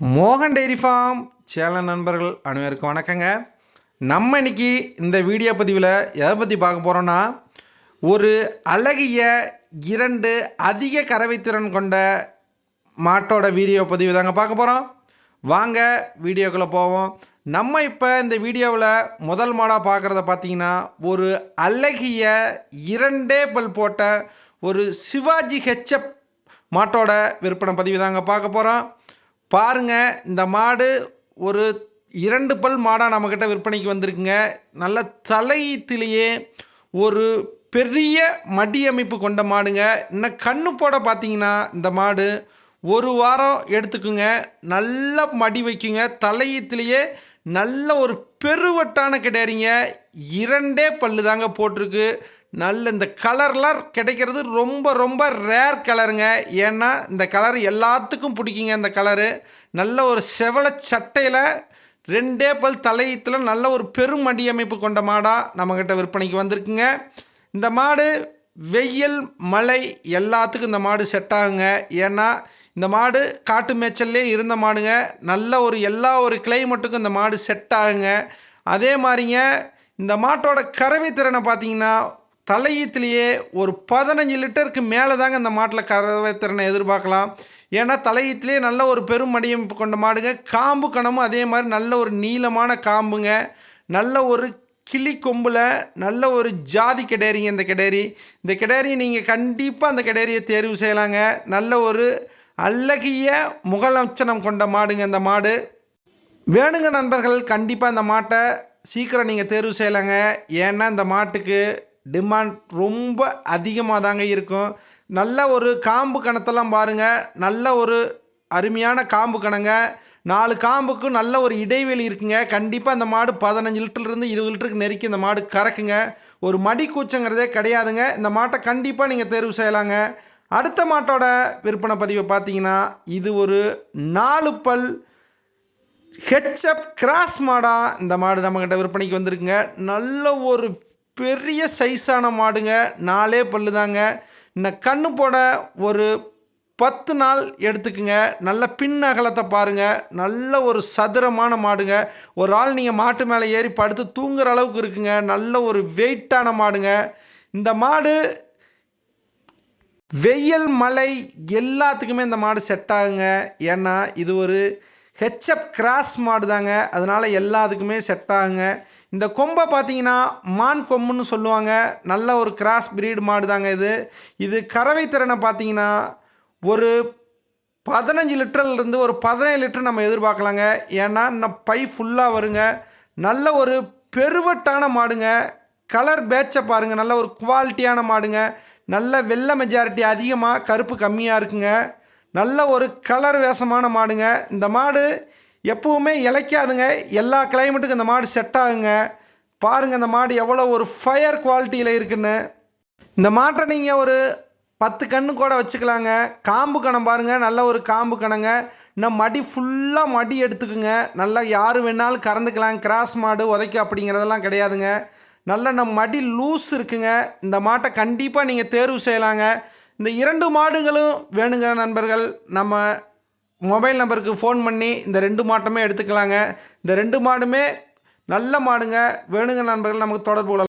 மோகன் dairy farm channel நண்பர்கள் அனைவருக்கும் வணக்கங்க. நம்ம இன்னைக்கு இந்த வீடியோ பதிவில் எதை பற்றி பார்க்க போகிறோன்னா ஒரு அழகிய இரண்டு அதிக கறவைத்திறன் கொண்ட மாட்டோட வீடியோ பதிவு தாங்க பார்க்க போகிறோம் வாங்க வீடியோக்குள்ளே போவோம். நம்ம இப்போ இந்த வீடியோவில் முதல் மாடாக பார்க்குறத பார்த்தீங்கன்னா ஒரு அழகிய இரண்டே பல் போட்ட ஒரு சிவாஜி ஹெச்எப் மாட்டோட விற்பனை பதிவு தாங்க பார்க்க போகிறோம் பாருங்க இந்த மாடு ஒரு இரண்டு பல் மாடாக நம்மக்கிட்ட விற்பனைக்கு வந்திருக்குங்க. நல்ல தலையீத்திலேயே ஒரு பெரிய மடி அமைப்பு கொண்ட மாடுங்க. இன்னும் கண்ணு போட பார்த்தீங்கன்னா இந்த மாடு ஒரு வாரம் எடுத்துக்குங்க. நல்ல மடி வைக்குங்க. தலையீத்திலேயே நல்ல ஒரு பெருவட்டான கிடையாதுங்க. இரண்டே பல்லு தாங்க போட்டிருக்கு. நல்ல இந்த கலர்லாம் கிடைக்கிறது ரொம்ப ரொம்ப ரேர் கலருங்க. ஏன்னா இந்த கலர் எல்லாத்துக்கும் பிடிக்குங்க இந்த கலரு. நல்ல ஒரு செவல சட்டையில் ரெண்டே பல் தலையத்தில் நல்ல ஒரு பெரும் அடி அமைப்பு கொண்ட மாடாக நம்மக்கிட்ட விற்பனைக்கு வந்திருக்குங்க. இந்த மாடு வெயில் மழை எல்லாத்துக்கும் இந்த மாடு செட் ஆகுங்க. ஏன்னா இந்த மாடு காட்டு மேய்ச்சல்லே இருந்த மாடுங்க. நல்ல ஒரு எல்லா ஒரு கிளைமேட்டுக்கும் இந்த மாடு செட் ஆகுங்க. அதே மாதிரிங்க இந்த மாட்டோட கறவை திறனை பார்த்தீங்கன்னா தலையீத்துலேயே ஒரு பதினஞ்சு லிட்டருக்கு மேலே தாங்க இந்த மாட்டில் கறவை திறனை எதிர்பார்க்கலாம். ஏன்னா தலையீத்துலேயே நல்ல ஒரு பெரும் மடியமைப்பு கொண்ட மாடுங்க. காம்பு கணமும் அதே மாதிரி நல்ல ஒரு நீளமான காம்புங்க. நல்ல ஒரு கிளி கொம்பில் நல்ல ஒரு ஜாதி கிடேரிங்க இந்த கிடேரி. இந்த கிடேரி நீங்கள் கண்டிப்பாக அந்த கிடேரியை தேர்வு செய்யலாங்க. நல்ல ஒரு அழகிய முகலட்சணம் கொண்ட மாடுங்க இந்த மாடு. வேணுங்க நண்பர்கள் கண்டிப்பாக இந்த மாட்டை சீக்கிரம் நீங்கள் தேர்வு செய்யலாங்க. ஏன்னா இந்த மாட்டுக்கு டிமாண்ட் ரொம்ப அதிகமாக தாங்க இருக்கும். நல்ல ஒரு காம்பு கணத்தெல்லாம் பாருங்கள் நல்ல ஒரு அருமையான காம்பு கணங்க. நாலு காம்புக்கும் நல்ல ஒரு இடைவெளி இருக்குங்க. கண்டிப்பாக அந்த மாடு பதினஞ்சு லிட்டர்லேருந்து இருபது லிட்டருக்கு நெருக்கி இந்த மாடு கறக்குங்க. ஒரு மடி கூச்சங்கிறதே கிடையாதுங்க. இந்த மாட்டை கண்டிப்பாக நீங்கள் தேர்வு செய்யலாங்க. அடுத்த மாட்டோட விற்பனை பதிவை பார்த்தீங்கன்னா இது ஒரு நாலு பல் ஹெச்எப் கிராஸ் மாடாக இந்த மாடு நம்மக்கிட்ட விற்பனைக்கு வந்திருக்குங்க. நல்ல ஒரு பெரிய சைஸான மாடுங்க. நாலே பல்லு தாங்க இந்த கண்ணு போட ஒரு பத்து நாள் எடுத்துக்குங்க. நல்ல பின் அகலத்தை பாருங்கள் நல்ல ஒரு சதுரமான மாடுங்க. ஒரு ஆள் நீங்கள் மாட்டு மேலே ஏறி படுத்து தூங்குற அளவுக்கு இருக்குங்க. நல்ல ஒரு வெயிட்டான மாடுங்க. இந்த மாடு வெயில் மழை எல்லாத்துக்குமே இந்த மாடு செட் ஆகுங்க. ஏன்னா இது ஒரு ஹெச்எப் கிராஸ் மாடு தாங்க அதனால் எல்லாத்துக்குமே செட் ஆகுங்க. இந்த கொம்பை பார்த்தீங்கன்னா மான் கொம்புன்னு சொல்லுவாங்க. நல்ல ஒரு கிராஸ் பிரீடு மாடு தாங்க இது. இது கறவை திறனை பார்த்தீங்கன்னா ஒரு பதினஞ்சு லிட்டர்லேருந்து ஒரு பதினேழு லிட்டர் நம்ம எதிர்பார்க்கலாங்க. ஏன்னா இன்னும் பை ஃபுல்லாக வருங்க. நல்ல ஒரு பெருவட்டான மாடுங்க. கலர் பேட்சை பாருங்கள் நல்ல ஒரு குவாலிட்டியான மாடுங்க. நல்ல வெள்ளை மெஜாரிட்டி அதிகமாக கருப்பு கம்மியாக இருக்குங்க. நல்ல ஒரு கலர் வேஷமான மாடுங்க. இந்த மாடு எப்பவுமே இளைக்காதுங்க எல்லா கிளைமேட்டுக்கும் இந்த மாடு செட் ஆகுங்க. பாருங்கள் இந்த மாடு எவ்வளோ ஒரு ஃபயர் குவாலிட்டியில் இருக்குன்னு. இந்த மாட்டை நீங்கள் ஒரு பத்து கண்ணு கூட வச்சுக்கலாங்க. காம்பு கணம் பாருங்கள் நல்ல ஒரு காம்பு கணங்க. இன்னும் மடி ஃபுல்லாக மடி எடுத்துக்குங்க. நல்லா யார் வேணாலும் கறந்துக்கலாம். கிராஸ் மாடு உதைக்க அப்படிங்கிறதெல்லாம் கிடையாதுங்க. நல்ல நம்ம மடி லூஸ் இருக்குங்க. இந்த மாட்டை கண்டிப்பாக நீங்கள் தேர்வு செய்யலாங்க. இந்த இரண்டு மாடுகளும் வேணுங்க நண்பர்கள். நம்ம மொபைல் நம்பருக்கு ஃபோன் பண்ணி இந்த ரெண்டு மாட்டுமே எடுத்துக்கலாங்க. இந்த ரெண்டு மாடுமே நல்ல மாடுங்க. வேணுங்க நண்பர்கள் நமக்கு தொடர்பு கொள்ளலாம்.